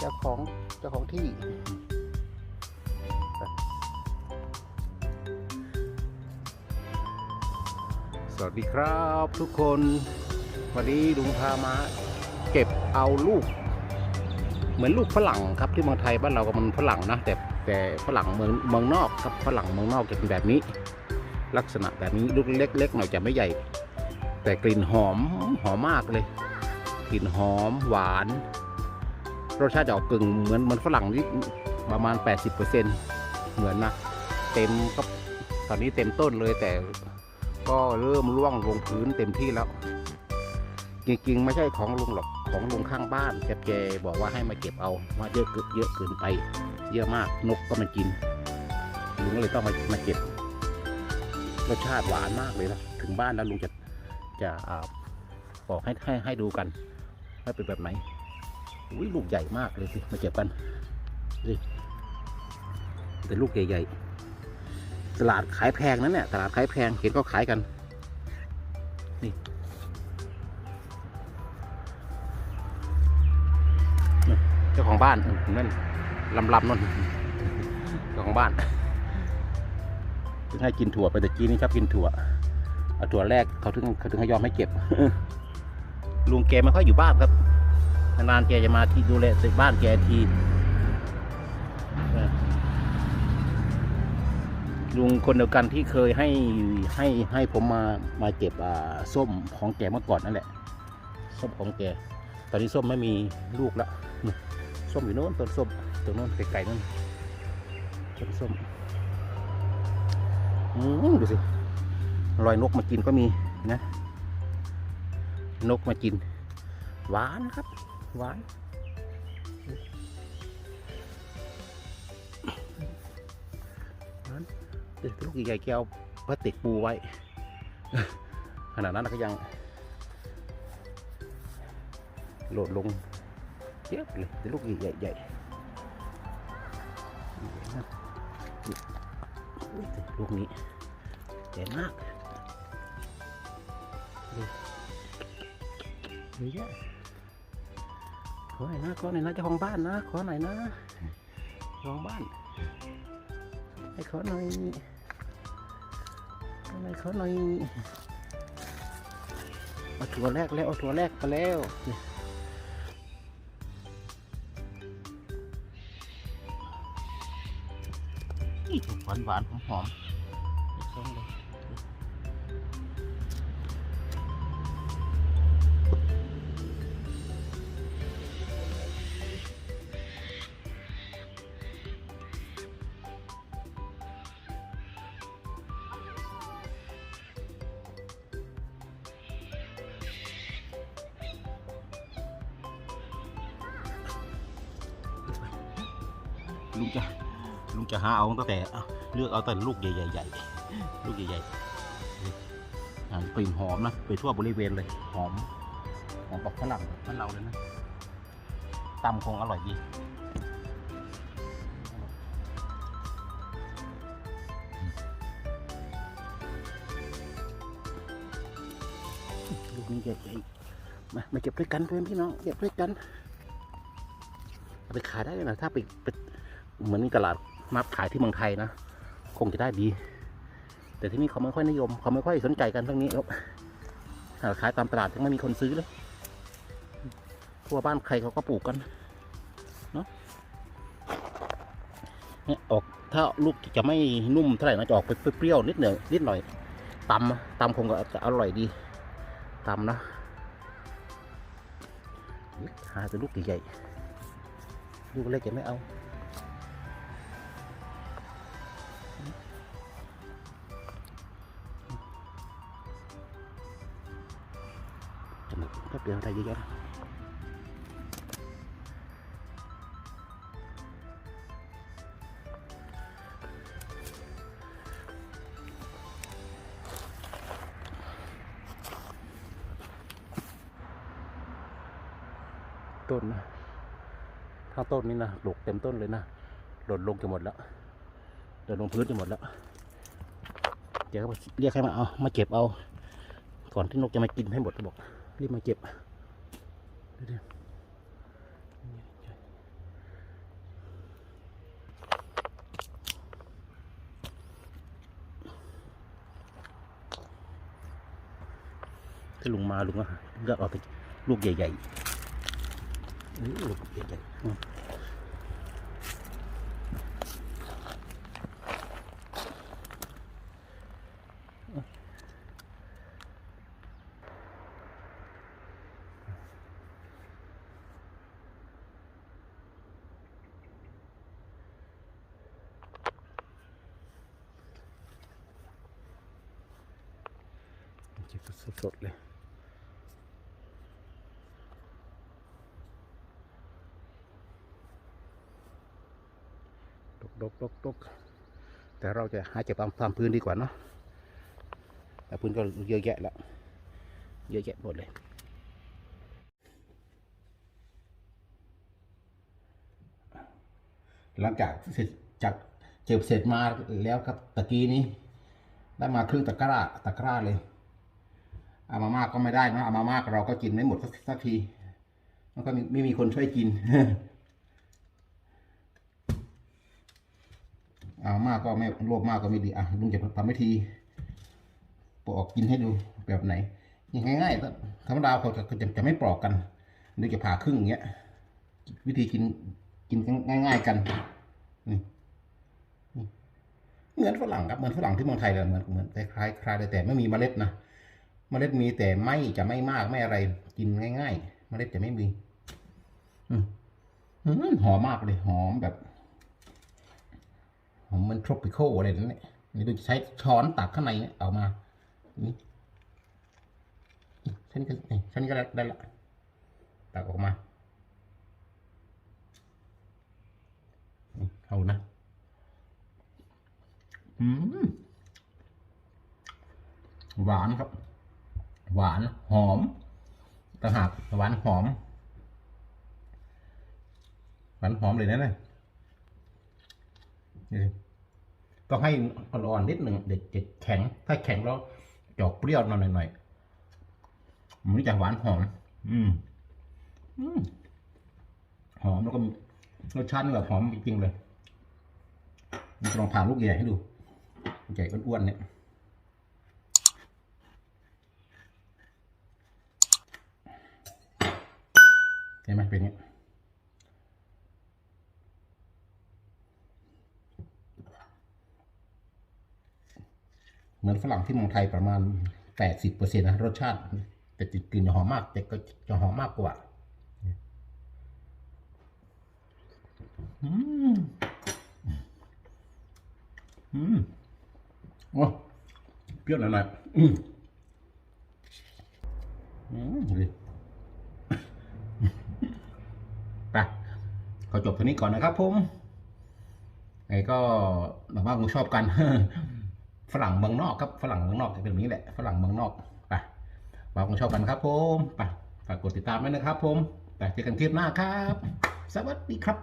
เจ้าของเจ้าของที่สวัสดีครับทุกคน วันนี้ลุงพามาเก็บเอาลูก เหมือนลูกฝรั่งครับที่เมืองไทยบ้านเราก็มันฝรั่งนะแต่แต่ฝรั่งเมืองเมืองนอกครับฝรั่งเมืองนอกจะเป็นแบบนี้ ลักษณะแบบนี้ลูกเล็กๆหน่อยจะไม่ใหญ่ แต่กลิ่นหอมหอมมากเลย กลิ่นหอมหวาน รสชาติจะออกกึ่งเหมือนเหมือนฝรั่งที่ประมาณ 80%เหมือนนะ เต็มก็ตอนนี้เต็มต้นเลยแต่ก็เริ่มร่วงลงพื้นเต็มที่แล้ว จริงๆ ไม่ใช่ของลุงหรอกของลุงข้างบ้านแกแกบอกว่าให้มาเก็บเอาว่าเยอะเกินเยอะเกินไป เยอะมากนกก็มากินลุงก็เลยต้องมามาเก็บรสชาติหวานมากเลยนะถึงบ้านแล้วลุงจะจะอบอกให้ให้ให้ดูกันว่าเป็นแบบไหน อุ้ยลูกใหญ่มากเลยสิมาเก็บกันนี่แต่ลูกใหญ่ๆตลาดขายแพงนั้นเนี่ยตลาดขายแพงเห็นก็ขายกัน นี่เจ้าของบ้านนั่นลำลำนั่นเจ้าของบ้านถึงให้กินถั่วไปแต่กี้นี่ชอบกินถั่วเอาถั่วแรกเขาถึงเขาถึงให้ยอมให้เก็บลุงแกไม่ค่อยอยู่บ้านครับ นานๆแกจะมาที่ดูแลบ้านแกทีลุงคนเดียวกันที่เคยให้ให้ให้ผมมามาเก็บอ่าส้มของแกเมื่อก่อนนั่นแหละ ส้มของแก ตอนนี้ส้มไม่มีลูกแล้วส้มอยู่โน้นต้นส้มตรงโน้นไกลๆนั่นต้นส้มอืมดูสิรอยนกมากินก็มีนะ นกมากิน หวานครับ หวานหวานเด็กลูกใหญ่ๆแก้วพลาสติกปูไว้ ขนาดนั้นก็ยังโหลดลงเยอะเลยแต่ลูกใหญ่ๆใหญ่นะอุ้ยลูกนี้ใหญ่มากดูดูเยอะข อหน่อยนะขอหน่อยนะเจ้าของบ้านนะขอหน่อยนะเจ้าของบ้านให้ขอหน่อยขอหน่อยขอหน่อยเอาถั่วแรกแล้วเอาถั่วแรกไปแล้วหวานหวานหอมหอม ลุงจะลุงจะหาเอาตั้งแต่เลือกเอาแต่ลูกใหญ่ๆๆลูกใหญ่ๆกลิ่นหอมนะไปทั่วบริเวณเลย หอมหอมปักฝรั่งบ้านเราเลยนะตำคงอร่อยดีลูกนี้ใหญ่ๆมามาเก็บด้วยกันเพื่อนพี่น้องเก็บด้วยกันเอาไปขายได้เลยนะถ้าไปไป เหมือนตลาดนัดขายที่เมืองไทยนะ คงจะได้ดี แต่ที่นี่เขาไม่ค่อยนิยม เขาไม่ค่อยสนใจกันเรื่องนี้ครับหาขายตามตลาดยังไม่มีคนซื้อเลยทั่วบ้านใครเขาก็ปลูกกันเนาะเนี่ยออกถ้าลูกจะไม่นุ่มเท่าไหร่นะจะออกไปเปรี้ยวๆนิดหน่อยนิดหน่อยตำตำคงจะอร่อยดีตำนะหาแต่ลูกใหญ่ๆลูกเล็กจะไม่เอา จมูกแป๊บเดียวได้เยอะแยะนะต้นนะถ้าต้นนี้นะหลกเต็มต้นเลยนะหล่นลงจะหมดแล้วหล่นลงพื้นจะหมดแล้ว เดี๋ยวเขาเรียกให้มาเอา มาเก็บเอา ก่อนที่นกจะมากินให้หมดเขาบอก รีบมาเก็บถ้าลุงมาลุงก็เลือกเอาไปลูกใหญ่ๆลูกใหญ่ๆ เก็บสดๆเลยตกตกตกตกแต่เราจะหาจากตามตามพื้นดีกว่าเนาะแต่พื้นก็เยอะแยะแล้ว เยอะแยะหมดเลยหลังจากเสร็จจากเจ็บเสร็จมาแล้วครับตะกี้นี้ ได้มาครึ่งตะกร้าตะกร้าเลย เอามามากก็ไม่ได้นะเอามามากเราก็กินไม่หมดสักสักทีมันก็ไม่มีคนช่วยกินเอามากก็ไม่โลภมากก็ไม่ดีอะลุงจะทำวิธีปอกกินให้ดูแบบไหนยังง่ายๆธรรมดาเขาจะจะจะไม่ปลอกกันลุงจะผ่าครึ่งอย่างเงี้ย วิธีกินกินง่าย ๆกันนี่เหมือนฝรั่งครับเหมือนฝรั่งที่เมืองไทยเลยเหมือนเหมือนคล้ายๆแต่ไม่มีเมล็ดนะ เมล็ดมีแต่ไม่จะไม่มากไม่อะไรกินง่าย ๆ เมล็ดจะไม่มี อืมหอมมากเลย หอมแบบผมมัน tropical อะไรนั่นแหละนี่ดูจะใช้ช้อนตักข้างในเอามา นี่ฉันก็ฉันก็ได้ละตักออกมาเอานะ อืม หวานครับ หวานหอมต่างหากหวานหอม หวานหอมเลยนะเนี่ยต้องให้อ่อนๆนิดหนึ่งเด็กจะแข็ง ถ้าแข็งแล้วจอกเปรี้ยวหน่อยๆมันจะหวานหอม อืมหอมแล้วก็รสชาติแบบหอมจริงๆเลยลองผ่านลูกใหญ่ให้ดูใหญ่อ้วนๆเนี่ย ห็นไหมเป็นอย่างนี้เหมือนฝรั่งที่เมืองไทยประมาณแปดสิบเปอร์เซ็นต์นะรสชาติ แต่กลิ่นหอมมาก แต่ก็จะหอมมากกว่าอืมอืมโอ้เปรี้ยวหน่อยๆอืมอืมปขอ จบเท่านี้ก่อนนะครับผมไงก็หวังว่าคงชอบกัน ฝรั่งเมืองนอกครับ ฝรั่งเมืองนอกจะเป็นแบบนี้แหละ ฝรั่งเมืองนอกไปหวังว่าคงชอบกันครับผมไปฝากกดติดตามไว้นะครับ ผมไปเจอกันคลิปหน้าครับ สวัสดีครับ